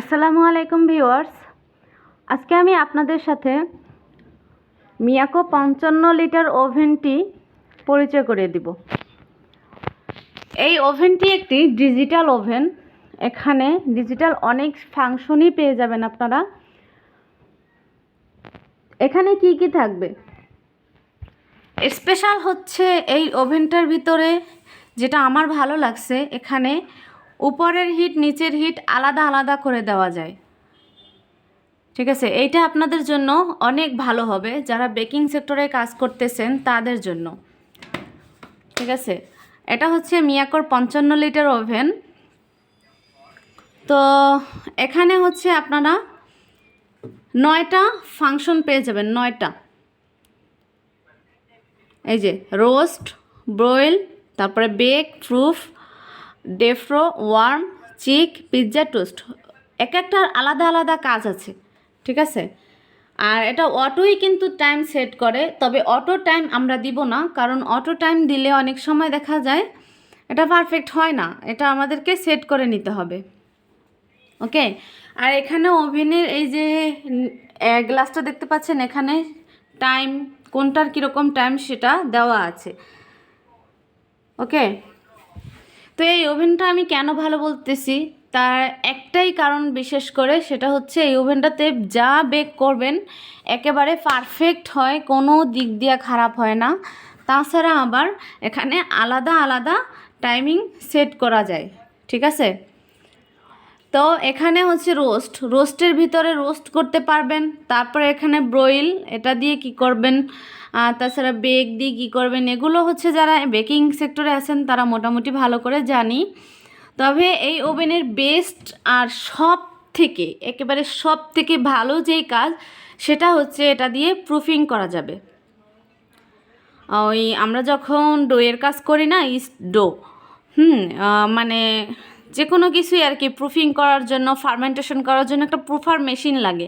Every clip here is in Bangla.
আসসালামু আলাইকুম ভিউয়ার্স। আজকে আমি আপনাদের সাথে মিয়াকো পঞ্চান্ন লিটার ওভেনটি পরিচয় করে দিব। এই ওভেনটি একটি ডিজিটাল ওভেন। এখানে ডিজিটাল অনেক ফাংশনই পেয়ে যাবেন আপনারা। এখানে কি কি থাকবে? স্পেশাল হচ্ছে এই ওভেনটার ভিতরে যেটা আমার ভালো লাগছে, এখানে উপরের হিট, নিচের হিট আলাদা আলাদা করে দেওয়া যায়। ঠিক আছে? এইটা আপনাদের জন্য অনেক ভালো হবে। যারা বেকিং সেক্টরে কাজ করতেছেন তাদের জন্য। ঠিক আছে? এটা হচ্ছে মিয়াকর পঞ্চান্ন লিটার ওভেন। তো এখানে হচ্ছে আপনারা নয়টা ফাংশন পেয়ে যাবেন, নয়টা। এই যে, রোস্ট, ব্রয়েল, তারপরে bake, proof defrost, warm, chick, pizza, toast. এক একটার আলাদা আলাদা কাজ আছে, ঠিক আছে? আর এটা অটোই কিন্তু টাইম সেট করে, তবে অটো টাইম আমরা দিব না, কারণ অটো টাইম দিলে অনেক সময় দেখা যায় এটা পারফেক্ট হয় না, এটা আমাদেরকে সেট করে নিতে হবে। ওকে? আর এখানে ওভেনের এই যে গ্লাসটা দেখতে পাচ্ছেন, এখানে টাইম, কোনটার কীরকম টাইম সেটা দেওয়া আছে। ওকে? তো এই ওভেনটা আমি কেন ভালো বলতেছি? তার একটাই কারণ বিশেষ করে সেটা হচ্ছে এই ওভেনটাতে যা বেক করবেন একেবারে পারফেক্ট হয়, কোনো দিক দিয়ে খারাপ হয় না। তাছাড়া আবার এখানে আলাদা আলাদা টাইমিং সেট করা যায়, ঠিক আছে? তো এখানে হচ্ছে রোস্ট। রোস্টের ভিতরে রোস্ট করতে পারবেন। তারপরে এখানে ব্রয়েল, এটা দিয়ে কি করবেন? তাছাড়া বেক দিয়ে কী করবেন? এগুলো হচ্ছে যারা বেকিং সেক্টরে আছেন, তারা মোটামুটি ভালো করে জানি। তবে এই ওভেনের বেস্ট আর সব থেকে একেবারে সব থেকে ভালো যেই কাজ, সেটা হচ্ছে এটা দিয়ে প্রুফিং করা যাবে। ওই আমরা যখন ডোয়ের কাজ করি না ইস্ট ডো, হুম মানে যে কোনো কিছুই আর কি প্রুফিং করার জন্য ফার্মেন্টেশন করার জন্য একটা প্রুফার মেশিন লাগে।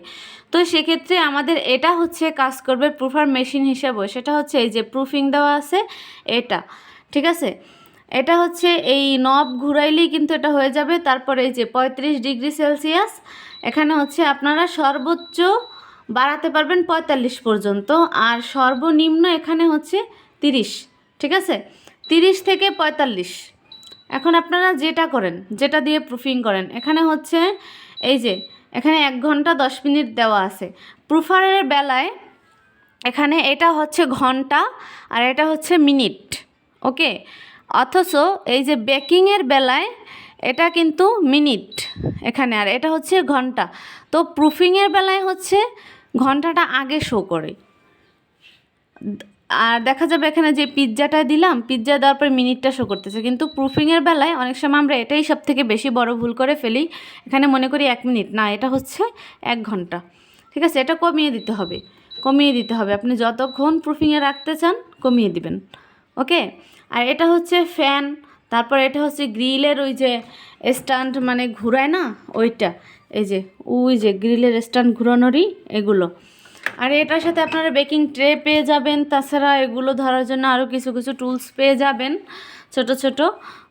তো সেক্ষেত্রে আমাদের এটা হচ্ছে কাজ করবে প্রুফার মেশিন হিসেবে। সেটা হচ্ছে এই যে প্রুফিং দেওয়া আছে, এটা, ঠিক আছে? এটা হচ্ছে এই নব ঘুরাইলেই কিন্তু এটা হয়ে যাবে। তারপরে এই যে পঁয়ত্রিশ ডিগ্রি সেলসিয়াস, এখানে হচ্ছে আপনারা সর্বোচ্চ বাড়াতে পারবেন পঁয়তাল্লিশ পর্যন্ত, আর সর্বনিম্ন এখানে হচ্ছে তিরিশ, ঠিক আছে? তিরিশ থেকে পঁয়তাল্লিশ। এখন আপনারা যেটা করেন, যেটা দিয়ে প্রুফিং করেন, এখানে হচ্ছে এই যে, এখানে এক ঘণ্টা দশ মিনিট দেওয়া আছে। প্রুফারের বেলায় এখানে এটা হচ্ছে ঘণ্টা আর এটা হচ্ছে মিনিট ওকে অথচ এই যে বেকিংয়ের বেলায় এটা কিন্তু মিনিট এখানে, আর এটা হচ্ছে ঘণ্টা। তো প্রুফিংয়ের বেলায় হচ্ছে ঘন্টাটা আগে শো করে। আর দেখা যাবে এখানে যে পিৎজাটা দিলাম, পিৎজা দেওয়ার পর মিনিটটা শো করতেছে। কিন্তু প্রুফিংয়ের বেলায় অনেক সময় আমরা এটাই সব থেকে বেশি বড় ভুল করে ফেলি। এখানে মনে করি এক মিনিট, না, এটা হচ্ছে এক ঘণ্টা। ঠিক আছে, এটা কমিয়ে দিতে হবে, কমিয়ে দিতে হবে। আপনি যতক্ষণ প্রুফিংয়ে রাখতে চান, কমিয়ে দিবেন। ওকে? আর এটা হচ্ছে ফ্যান তারপর এটা হচ্ছে গ্রিলের ওই যে স্ট্যান্ড মানে ঘুরায় না, ওইটা। এই যে, ওই যে গ্রিলের স্ট্যান্ড ঘুরানোরই এগুলো। আর এটার সাথে আপনারা বেকিং ট্রে পেয়ে যাবেন, তাছাড়া এগুলো ধরার জন্য আরও কিছু কিছু টুলস পেয়ে যাবেন, ছোট ছোট।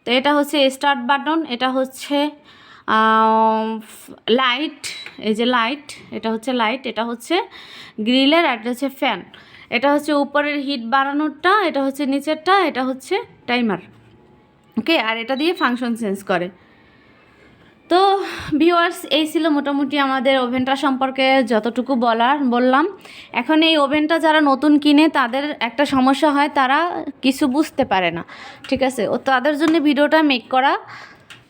তো এটা হচ্ছে স্টার্ট বাটন, এটা হচ্ছে লাইট, এই যে লাইট, এটা হচ্ছে লাইট, এটা হচ্ছে গ্রিলের আর হচ্ছে ফ্যান। এটা হচ্ছে উপরের হিট বাড়ানোরটা, এটা হচ্ছে নিচেরটা, এটা হচ্ছে টাইমার। ওকে, আর এটা দিয়ে ফাংশন চেঞ্জ করে। তো ভিউয়ার্স এই ছিল মোটামুটি আমাদের ওভেনটা সম্পর্কে যতটুকু বলার, বললাম। এখন এই ওভেনটা যারা নতুন কিনে, তাদের একটা সমস্যা হয়, তারা কিছু বুঝতে পারে না। ঠিক আছে? ও তাদের জন্য ভিডিওটা মেক করা।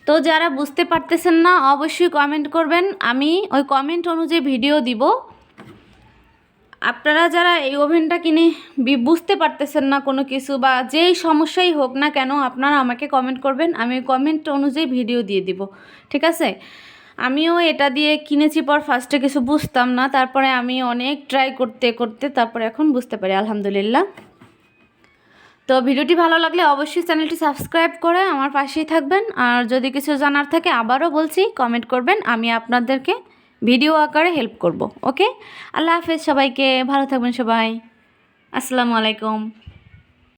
তো যারা বুঝতে পারতেছেন না, অবশ্যই কমেন্ট করবেন। আমি ওই কমেন্ট অনুযায়ী ভিডিও দিব। আপনারা যারা এই ওভেনটা কিনে বুঝতে পারতেছেন না কোনো কিছু বা যেই সমস্যাই হোক না কেন, আপনারা আমাকে কমেন্ট করবেন, আমি কমেন্ট অনুযায়ী ভিডিও দিয়ে দিব, ঠিক আছে? আমিও এটা দিয়ে কিনেছি পর ফার্স্টে কিছু বুঝতাম না, তারপরে আমি অনেক ট্রাই করতে করতে তারপরে এখন বুঝতে পারি, আলহামদুলিল্লাহ। তো ভিডিওটি ভালো লাগলে অবশ্যই চ্যানেলটি সাবস্ক্রাইব করে আমার পাশেই থাকবেন, আর যদি কিছু জানার থাকে আবারও বলছি কমেন্ট করবেন, আমি আপনাদেরকে ভিডিও আকারে হেল্প করব ওকে আল্লাহ হাফেজ সবাইকে ভালো থাকবেন সবাই। আসসালামু আলাইকুম।